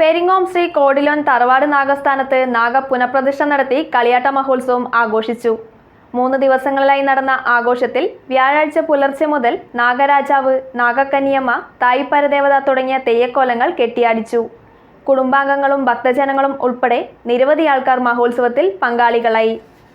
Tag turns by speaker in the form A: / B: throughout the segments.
A: പെരിങ്ങോം ശ്രീ കോടിലോൻ തറവാട് നാഗസ്ഥാനത്ത് നാഗ പുനഃപ്രതിഷ്ഠ നടത്തി കളിയാട്ട മഹോത്സവം ആഘോഷിച്ചു. മൂന്ന് ദിവസങ്ങളിലായി നടന്ന ആഘോഷത്തിൽ വ്യാഴാഴ്ച പുലർച്ചെ മുതൽ നാഗരാജാവ് നാഗക്കന്യമ്മ തായിപ്പരദേവത തുടങ്ങിയ തെയ്യക്കോലങ്ങൾ കെട്ടിയാടിച്ചു. കുടുംബാംഗങ്ങളും ഭക്തജനങ്ങളും ഉൾപ്പെടെ നിരവധി ആൾക്കാർ മഹോത്സവത്തിൽ പങ്കാളികളായി.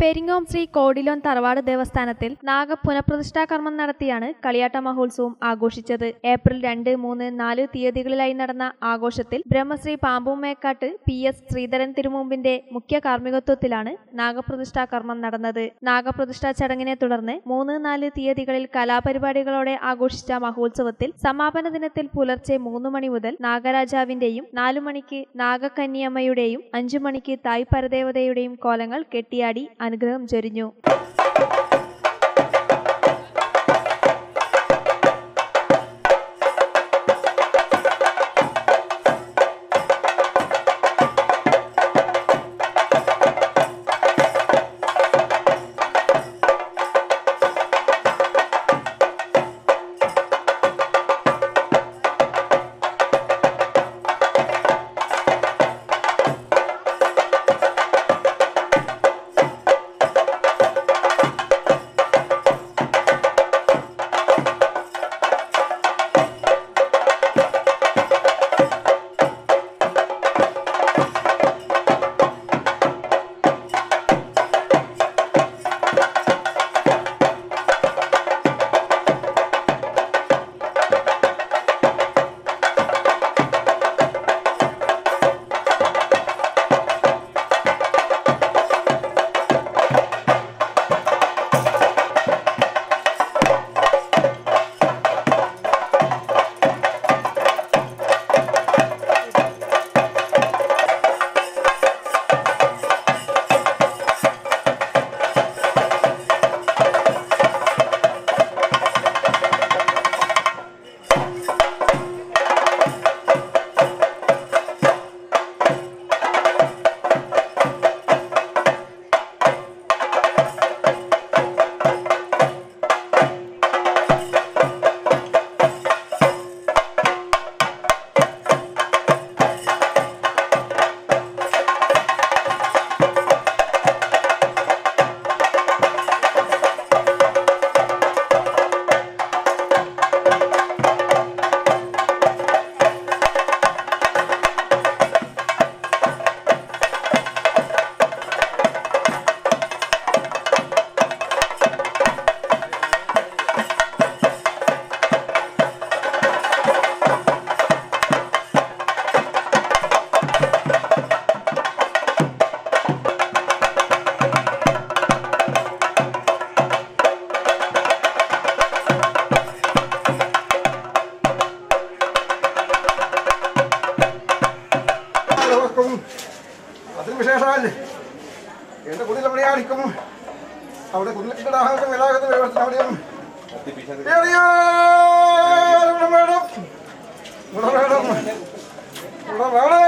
A: പെരിങ്ങോം ശ്രീ കോടിലോൻ തറവാട് ദേവസ്ഥാനത്തിൽ നാഗ പുനഃപ്രതിഷ്ഠാ കർമ്മം നടത്തിയാണ് കളിയാട്ട മഹോത്സവം ആഘോഷിച്ചത്. ഏപ്രിൽ രണ്ട് മൂന്ന് നാല് തീയതികളിലായി നടന്ന ആഘോഷത്തിൽ ബ്രഹ്മശ്രീ പാമ്പുമേക്കാട്ട് പി എസ് ശ്രീധരൻ തിരുമുമ്പിന്റെ മുഖ്യ കാർമ്മികത്വത്തിലാണ് നാഗപ്രതിഷ്ഠാ കർമ്മം നടന്നത്. നാഗപ്രതിഷ്ഠാ ചടങ്ങിനെ തുടർന്ന് മൂന്ന് നാല് തീയതികളിൽ കലാപരിപാടികളോടെ ആഘോഷിച്ച മഹോത്സവത്തിൽ സമാപന ദിനത്തിൽ പുലർച്ചെ മൂന്ന് മണി മുതൽ നാഗരാജാവിന്റെയും നാലു മണിക്ക് നാഗകന്യമ്മയുടെയും അഞ്ചു മണിക്ക് തായ് പരദേവതയുടെയും കോലങ്ങൾ കെട്ടിയാടി അനുഗ്രഹം ചൊരിഞ്ഞു.
B: എല്ലാവർക്കും അതിന് വിശേഷമല്ലേ എന്റെ എവിടെയാണിക്കും അവിടെ ഇവിടെ വേണേ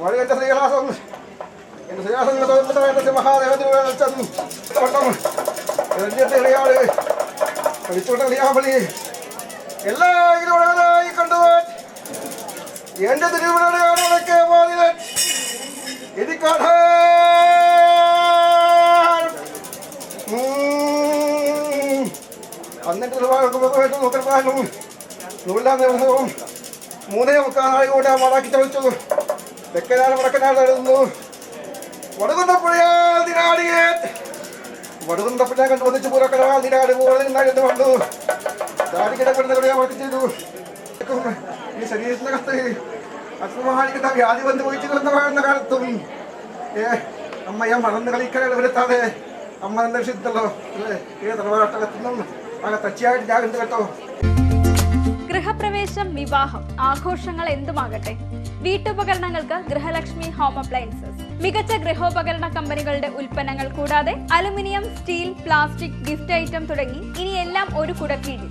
B: വഴികറ്റ ശ്രീകലാസം എന്റെ ശ്രീകാസം മഹാദേവത്തിന് വേണം വട്ടം എല്ലാ ഉള്ളതായി കണ്ടുപോൻ എന്റെ തിരുവിടക്കെ വാതിലൻ എനിക്കാണ് എന്നിട്ട് നോക്കാൻ നൂലാം ദിവസവും മൂന്നേ മുക്കാൽ കൂടെ മടക്കി ചവിച്ചു തെക്കനാട് വടക്കനാട് വടകുന്നപ്പുഴയാൽ ദിനാടിയേ. വടകുന്നപ്പുഴ കണ്ട് വന്നിച്ച് ദിനാട് പോലെ ഞാൻ വർക്ക് ചെയ്തു. ഈ ശരീരത്തിനകത്ത് അസുഖമായിരിക്കുന്ന വ്യാധി ബന്ധു പോയിച്ചു കിടന്ന വാഴുന്ന കാലത്തും ഏ അമ്മ ഞാൻ മറന്ന് കളിക്കാൻ വരുത്താതെ അമ്മ അന്വേഷിച്ചല്ലോ അല്ലേ? ഏ തലവാട്ടകത്തുനിന്നും അങ്ങനെ തച്ചിയായിട്ട് ഞാൻ കേട്ടോ.
A: ഗൃഹപ്രവേശം
C: വിവാഹം ആഘോഷങ്ങൾ എന്തുമാകട്ടെ? വീട്ടുപകരണങ്ങൾക്ക് ഗൃഹലക്ഷ്മി ഹോം അപ്ലയൻസസ്. മികച്ച ഗൃഹോപകരണ കമ്പനികളുടെ ഉൽപ്പന്നങ്ങൾ കൂടാതെ aluminium steel plastic gift item തുടങ്ങി ഇനിയെല്ലാം ഒരു കുടക്കീഴിൽ.